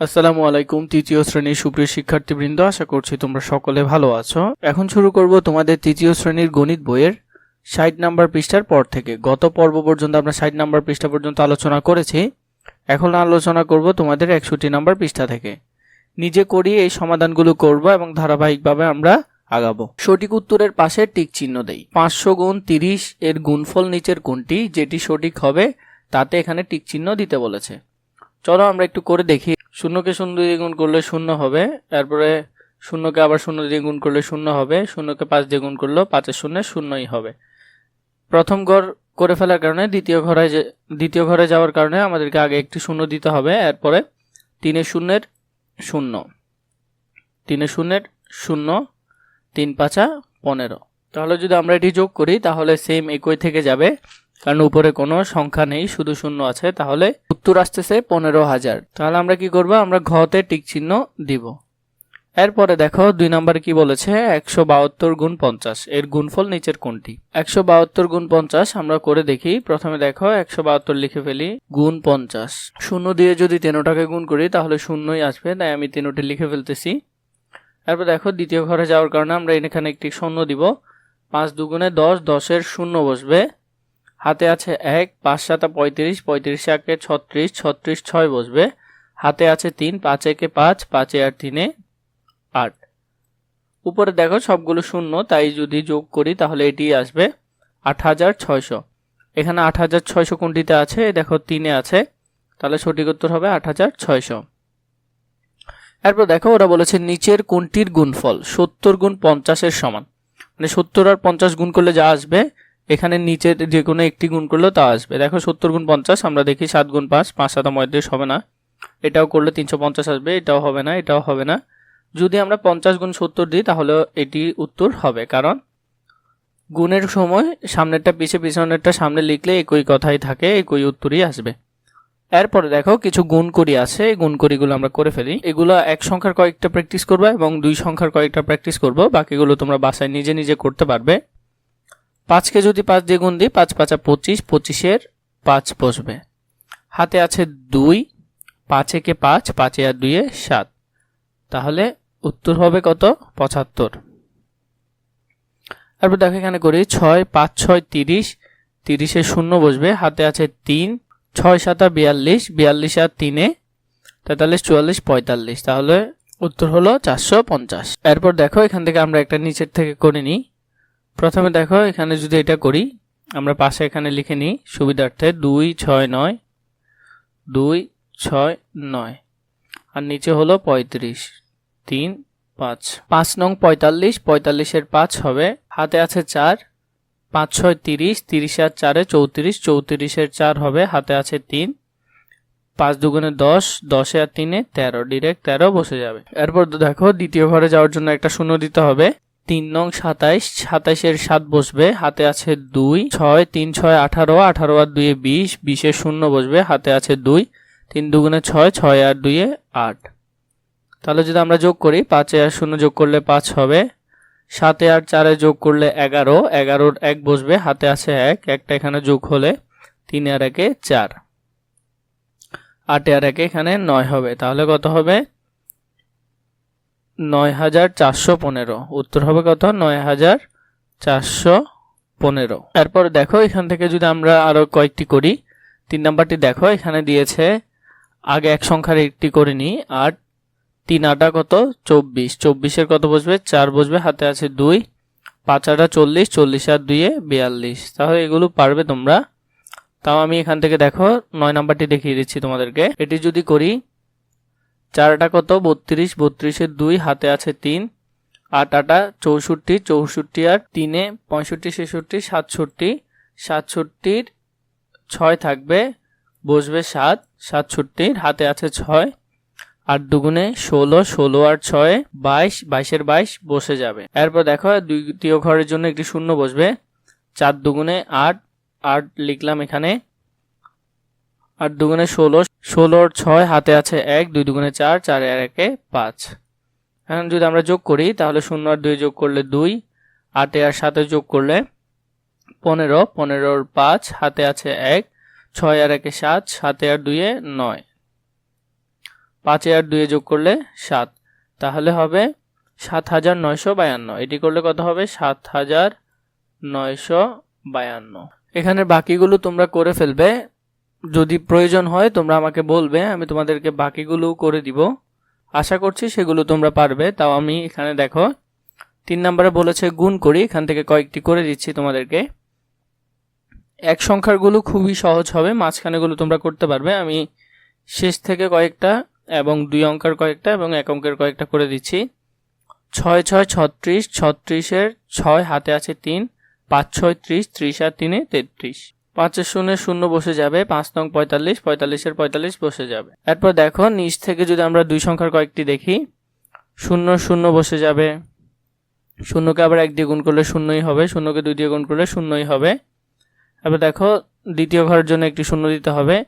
আসসালামু আলাইকুম, তৃতীয় শ্রেণির সুপ্রিয় শিক্ষার্থীবৃন্দ, আশা করছি তোমরা সকলে ভালো আছো। এখন শুরু করব তোমাদের তৃতীয় শ্রেণির গণিত বইয়ের ষাট নাম্বার পৃষ্ঠার পর থেকে। গত পর্ব পর্যন্ত আমরা ষাট নাম্বার পৃষ্ঠা পর্যন্ত আলোচনা করেছি। এখন আলোচনা করব তোমাদের একষট্টি নাম্বার পৃষ্ঠা থেকে। নিজে করি এই সমাধানগুলো করব এবং ধারাবাহিকভাবে আমরা আগাবো। সঠিক উত্তরের পাশে টিক চিহ্ন দেই। পাঁচশো গুণ তিরিশ এর গুণফল নিচের কোনটি? যেটি সঠিক হবে, তাতে এখানে টিক চিহ্ন দিতে বলেছে। চলো আমরা একটু করে দেখি। শূন্যকে শূন্য দিয়ে গুণ করলে শূন্য হবে, তারপরে শূন্যকে আবার শূন্য দিয়ে গুণ করলে শূন্য হবে, শূন্যকে পাঁচ দিয়ে গুণ করলেও পাঁচের শূন্য শূন্যই হবে। প্রথম ঘর করে ফেলার কারণে দ্বিতীয় ঘরে দ্বিতীয় ঘরে যাওয়ার কারণে আমাদেরকে আগে একটি শূন্য দিতে হবে, এরপরে তিনের শূন্যের শূন্য। তিনের শূন্যের শূন্য, তিন পাঁচা পনেরো। তাহলে যদি আমরা এটি যোগ করি, তাহলে সেম একই থেকে যাবে। কারণ উপরে কোনো সংখ্যা নেই, শুধু শূন্য আছে, তাহলে উত্তর আসতেছে পনেরো হাজার। তাহলে আমরা কি করব? আমরা ঘতে টিক চিহ্ন দিব। এরপরে দেখো, দুই নম্বরে কি বলেছে? একশো বাহাত্তর গুণ পঞ্চাশ। এর গুণফল নিচের কোনটি? একশো বাহাত্তর গুণ পঞ্চাশ, আমরা করে দেখি। প্রথমে দেখো, একশো বাহাত্তর লিখে ফেলি, গুণ পঞ্চাশ। শূন্য দিয়ে যদি তেনোটাকে গুণ করি, তাহলে শূন্যই আসবে, তাই আমি তেনোটি লিখে ফেলতেছি। এরপর দেখো, দ্বিতীয় ঘরে যাওয়ার কারণে আমরা এখানে একটি শূন্য দিব। পাঁচ দুগুণে দশ, দশের শূন্য বসবে। হাতে আছে এক, পাঁচ সাতা, পঁয়ত্রিশ পঁয়ত্রিশ একে ছত্রিশ ছত্রিশ ছয় বসবে। হাতে আছে তিন, পাঁচ একে পাঁচ, পাঁচে আর তিনে আট। উপরে দেখো সবগুলো শূন্য, তাই যদি যোগ করি তাহলে এটি আসবে আট হাজার ছয়শো। এখানে আট হাজার ছয়শো কোনটিতে আছে? দেখো তিনে আছে। তাহলে সঠিক উত্তর হবে আট হাজার ছয়শো। এরপর দেখো ওরা বলেছে নিচের কোনটির গুণফল? সত্তর গুণ পঞ্চাশের সমান। মানে সত্তর আর পঞ্চাশ গুণ করলে যা আসবে এখানে নিচের যে কোনো একটি গুণ করলেও তা আসবে। দেখো সত্তর গুণ পঞ্চাশ, আমরা দেখি সাত গুণ পাঁচ পাঁচ সাত পঁয়ত্রিশ হবে না। এটাও করলে তিনশো পঞ্চাশ আসবে, এটাও হবে না, এটাও হবে না। যদি আমরা পঞ্চাশ গুণ সত্তর দিই, তাহলে এটি উত্তর হবে, কারণ গুণের সময় সামনেরটা পিছে, পিছনেরটা সামনে লিখলে একই কথাই থাকে, একই উত্তরই আসবে। এরপরে দেখো কিছু গুণ করি আছে, এই গুণ করিগুলো আমরা করে ফেলি। এগুলো এক সংখ্যার কয়েকটা প্র্যাকটিস করবে এবং দুই সংখ্যার কয়েকটা প্র্যাকটিস করব, বাকিগুলো তোমরা বাসায় নিজে নিজে করতে পারবে। পাঁচকে যদি পাঁচ দিয়ে গুণ দিই, পাঁচ পাঁচা পঁচিশ, পঁচিশের পাঁচ বসবে। হাতে আছে দুই পাঁচ একে পাঁচ, পাঁচে আর দুইয়ে সাত। তাহলে উত্তর হবে কত? পঁচাত্তর। তারপর দেখো এখানে করি, ছয়, পাঁচ, ছয়, তিরিশ। তিরিশে শূন্য বসবে, হাতে আছে তিন, ছয়, সাতা বিয়াল্লিশ। বিয়াল্লিশ আর তিনে তেতাল্লিশ, চুয়াল্লিশ, পঁয়তাল্লিশ। তাহলে উত্তর হলো চারশো পঞ্চাশ। এরপর দেখো এখান থেকে আমরা একটা নিচের থেকে করে নিই। প্রথমে দেখো, এখানে যদি এটা করি, আমরা পাশে এখানে লিখে নিই, সুবিধার্থে দুই, ছয়, নয়, দুই, ছয়, নয়। আর নিচে হলো পঁয়ত্রিশ, তিন, পাঁচ। পাঁচ নং পঁয়তাল্লিশ, পঁয়তাল্লিশের পাঁচ হবে, হাতে আছে চার, পাঁচ, ছয়, তিরিশ তিরিশ আর চারে চৌত্রিশ, চৌত্রিশের চার হবে, হাতে আছে তিন। পাঁচ দুগুণে দশ, দশে আর তিনে তেরো, ডিরেক্ট তেরো বসে যাবে। এরপর দেখো, দ্বিতীয় ঘরে যাওয়ার জন্য একটা শূন্য দিতে হবে। তিন নং সাতাইশ, সাতাইশের সাত বসবে, হাতে আছে দুই, ছয়, তিন, ছয়, আঠারো আঠারো আর দুইয়ে বিশ বিশের শূন্য বসবে, হাতে আছে দুই, তিন দুগুণে ছয় ছয় আর দুইয়ে আট। তাহলে যদি আমরা যোগ করি, পাঁচে আর শূন্য যোগ করলে পাঁচ হবে, সাতে আর চারে যোগ করলে এগারো, এগারোর এক বসবে, হাতে আছে এক, একটা এখানে যোগ হলে তিন আর একে চার। আটে আর একে এখানে নয় হবে, তাহলে কত হবে? নয় হাজার চারশো পনেরো। উত্তর হবে কত? নয় হাজার চারশো পনেরো। এরপর দেখো, এখান থেকে যদি আমরা আরও কয়েকটি করি, তিন নাম্বারটি দেখো, এখানে দিয়েছে, আগে এক সংখ্যার একটি করে নিই আর তিন আটা কত? চব্বিশ। চব্বিশের কত বসবে? চার বসবে, হাতে আছে দুই। পাঁচ আটা চল্লিশ চল্লিশ আর দুইয়ে বিয়াল্লিশ। তাহলে এগুলো পারবে তোমরা। তাও আমি এখান থেকে দেখো, নয় নাম্বারটি দেখিয়ে দিচ্ছি তোমাদেরকে। এটি যদি করি চারটা কত? বত্রিশ বত্রিশের দুই, হাতে আছে তিন। আট, আটা, চৌষট্টি চৌষট্টি আর তিনে পঁয়ষট্টি, ছেষট্টি, সাতষট্টি। সাতষট্টির ছয় থাকবে, বসবে সাত, সাতষট্টির হাতে আছে ছয়। আট দুগুণে ষোলো ষোলো আর ছয়, বাইশ, বাইশের বাইশ, বসে যাবে। এরপর দেখো দ্বিতীয় ঘরের জন্য একটি শূন্য বসবে। চার দুগুণে আট আট লিখলাম এখানে। আট দুগুণে ষোলো, ষোলোর ছয় হাতে আছে এক, দুই দুগুণে চার চার আর একে পাঁচ। এখন যদি আমরা যোগ করি, তাহলে শূন্য আর দুই যোগ করলে দুই, আটে আর সাথে যোগ করলে পনেরো, পনেরোর পাঁচ, হাতে আছে এক, ছয় আর একে সাত, সাতে আর দুইয়ে নয়। পাঁচে আর দুয়ে যোগ করলে সাত। তাহলে হবে সাত হাজার নয়শো বায়ান্ন। এটি করলে কত হবে? সাত হাজার নয়শো বায়ান্ন। এখানে বাকিগুলো তোমরা করে ফেলবে। যদি প্রয়োজন হয়, তোমরা আমাকে বলবে, আমি তোমাদেরকে বাকিগুলো করে দিব। আশা করছি সেগুলো তোমরা পারবে। তাও আমি এখানে দেখো, তিন নম্বরে বলেছে গুণ করি, এখান থেকে কয়েকটি করে দিচ্ছি তোমাদেরকে। এক সংখ্যারগুলো খুবই সহজ হবে, মাঝখানেগুলো তোমরা করতে পারবে। আমি শেষ থেকে কয়েকটা এবং দুই অঙ্কের কয়েকটা এবং এক অঙ্কের কয়েকটা করে দিচ্ছি। ছয় ছয় ছত্রিশ, ছত্রিশের ছয়, হাতে আছে তিন, পাঁচ ছয় ত্রিশ ত্রিশ আর তিনে তেত্রিশ। পাঁচের শূন্য শূন্য বসে যাবে, পাঁচ নং পঁয়তাল্লিশ, পঁয়তাল্লিশের পঁয়তাল্লিশ বসে যাবে। এরপর দেখো, নিচ থেকে যদি আমরা দুই সংখ্যার কয়েকটি দেখি, শূন্য শূন্য বসে যাবে। শূন্যকে আবার এক দিয়ে গুণ করলে শূন্যই হবে, শূন্যকে দুই দিয়ে গুণ করলে শূন্যই হবে। এবার দেখো, দ্বিতীয় ঘরের জন্য একটি শূন্য দিতে হবে।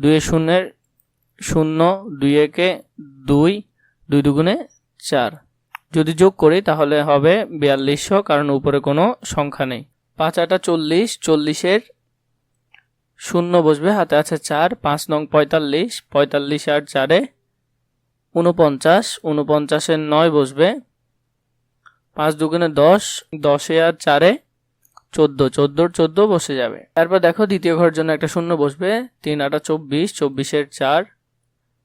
দুইয়ের শূন্যের শূন্য দুই একে দুই দুই দুগুণে চার। যদি যোগ করি, তাহলে হবে বিয়াল্লিশশো, কারণ উপরে কোনো সংখ্যা নেই। পাঁচ আটা চল্লিশ, চল্লিশের শূন্য বসবে, হাতে আছে চার, পাঁচ নং পঁয়তাল্লিশ পঁয়তাল্লিশ আর চারে উনপঞ্চাশ উনপঞ্চাশের নয় বসবে, পাঁচ দুগুণে দশ, দশে আর চারে চোদ্দ, চোদ্দোর চোদ্দ বসে যাবে। তারপর দেখো দ্বিতীয় ঘরের জন্য একটা শূন্য বসবে, তিন আটা চব্বিশ, চব্বিশের চার,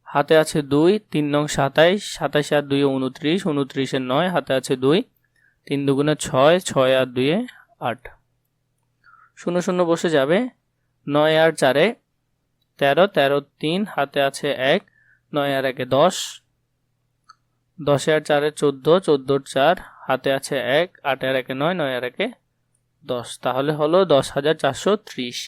হাতে আছে দুই, তিন নং সাতাইশ সাতাইশ আর দুই উনত্রিশ উনত্রিশের নয়, হাতে আছে দুই, তিন দুগুণে ছয় ছয় আর দুইয়ে আট। শূন্য শূন্য বসে যাবে নয় আর চারে তেরো তেরো তিন, হাতে আছে এক, নয় আর একে দশ। দশে আর চারে চোদ্দ, চোদ্দোর চার, হাতে আছে এক, আট আর একে নয় নয় আর একে দশ। তাহলে হলো দশ হাজার চারশো ত্রিশ।